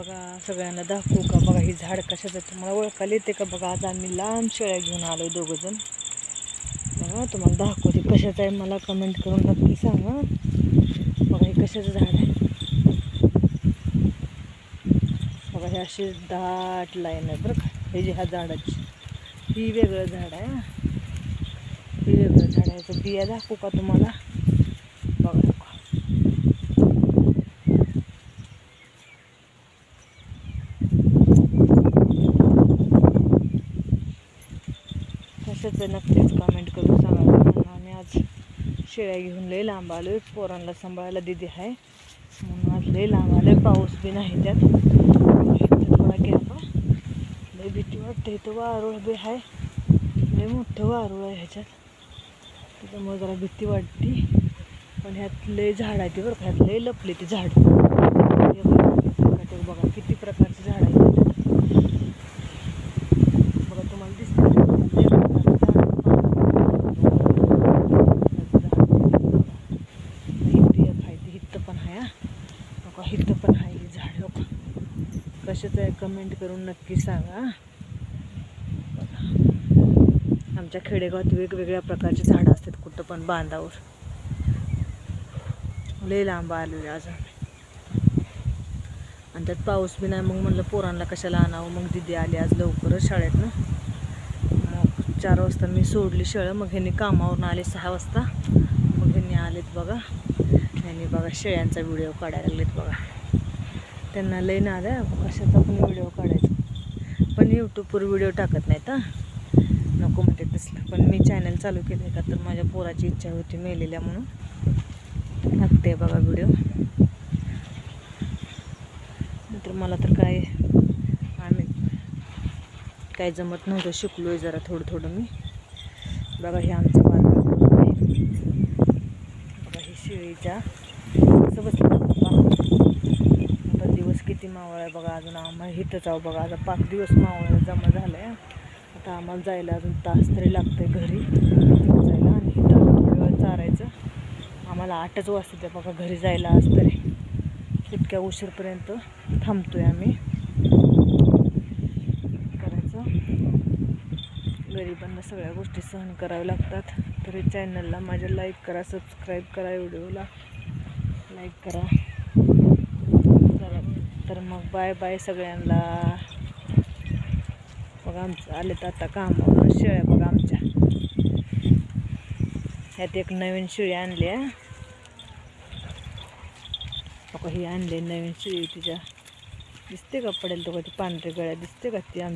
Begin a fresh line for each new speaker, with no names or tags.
बघा सगळ्यांना दाखवू का? बघा ही झाड कशाचं आहे? तुम्हाला ओळखायला येते का? बघा आज आम्ही लांब शेळ्या घेऊन आलो दोघंजण. बघा तुम्हाला दाखवते कशाचं आहे? मला कमेंट करून नक्की सांगा. बघा हे कशाचं झाड आहे? बघा हे अशी दाट लाईन आहे बरं का? हे जे ह्या झाडाची ही वेगळं झाड आहे ही. वेगळं झाड आहे. तर बिया दाखवू का तुम्हाला? बघा. दाखवा आहे नक्कीच कमेंट करून सांगा कारण आम्ही आज शेळ्या घेऊन लई लांब आलो पोरांना सांभाळायला दिदी आहे. म्हणून आज लई लांब आलो पाऊस बी नाही त्यात. थोडा गॅप लई भीती वाटते. इथं वारूळ बी आहे. लई मोठं वारूळ आहे ह्याच्यात. त्याच्यामुळे जरा भीती वाटते. पण ह्यात लय झाड आहे ते बरं का. ह्यात लय लपले ते झाड. बघा किती प्रकारचे झाड आहेत ह्याच्यात. बघा तुम्हाला दिसतं लय प्रकारचे झाड इथं एक आहे ते इथं पण आहे हा. बघा इथं पण आहे हे झाड बघा कशाचं आहे कमेंट करून नक्की सांगा. बघा. आमच्या खेडेगावात वेगवेगळ्या प्रकारची झाडं असतात कुठं पण बांधावर. लय लांब आलेले आज आणि त्यात पाऊस बी नाही मग म्हणलं पोरांना कशाला आणावं? मग दिदी आली आज लवकरच शाळेतनं मग चार वाजता मी सोडली शाळा मग ह्यांनी कामावरून आले सहा वाजता. मग ह्यांनी आलेत बघा. ह्यांनी बघा शेळ्यांचा व्हिडिओ काढायला लागलेत बघा. त्यांना लय नाद आहे कशाचा पण व्हिडिओ काढायचा. पण यूट्यूबवर व्हिडिओ टाकत नाहीत तर नको म्हणते तसलं. पण मी चॅनल चालू केलं का तर माझ्या पोराची इच्छा होती मेलेल्या म्हणून. टाकते बघा व्हिडिओ नंतर मला तर काय आम्ही काय जमत नव्हतं शिकलो आहे जरा थोडं थोडं मी. बघा हे आमचं बाजार आहे असं ही बसलं आता दिवस किती मावळा आहे बघा अजून आम्हाला हिथंच आहो बघा. आता पाच दिवस मावळा जमा झालं आहे आता आम्हाला जायला अजून तास तरी लागतंय घरी. जायला आणि इथं वेळ चारायचं. आम्हाला आठच वाजते बघा घरी जायला आज तरी. इतक्या उशीरपर्यंत थांबतो आहे आम्ही. करायचं. गरिबांना सगळ्या गोष्टी सहन कराव्या लागतात. माधुरी चॅनलला माझ्या लाईक करा सबस्क्राईब करा व्हिडिओला. लाईक करा. चला तर मग बाय बाय सगळ्यांना. बघा आमचं आले तर आता कामावर शेळ्या बघा आमच्या. ह्यात एक नवीन शिळी आणली आहे. बघा ही आणली नवीन शिळी तिच्या. दिसते का पडेल तो का ती पांढरी गळ्या दिसते का ती आम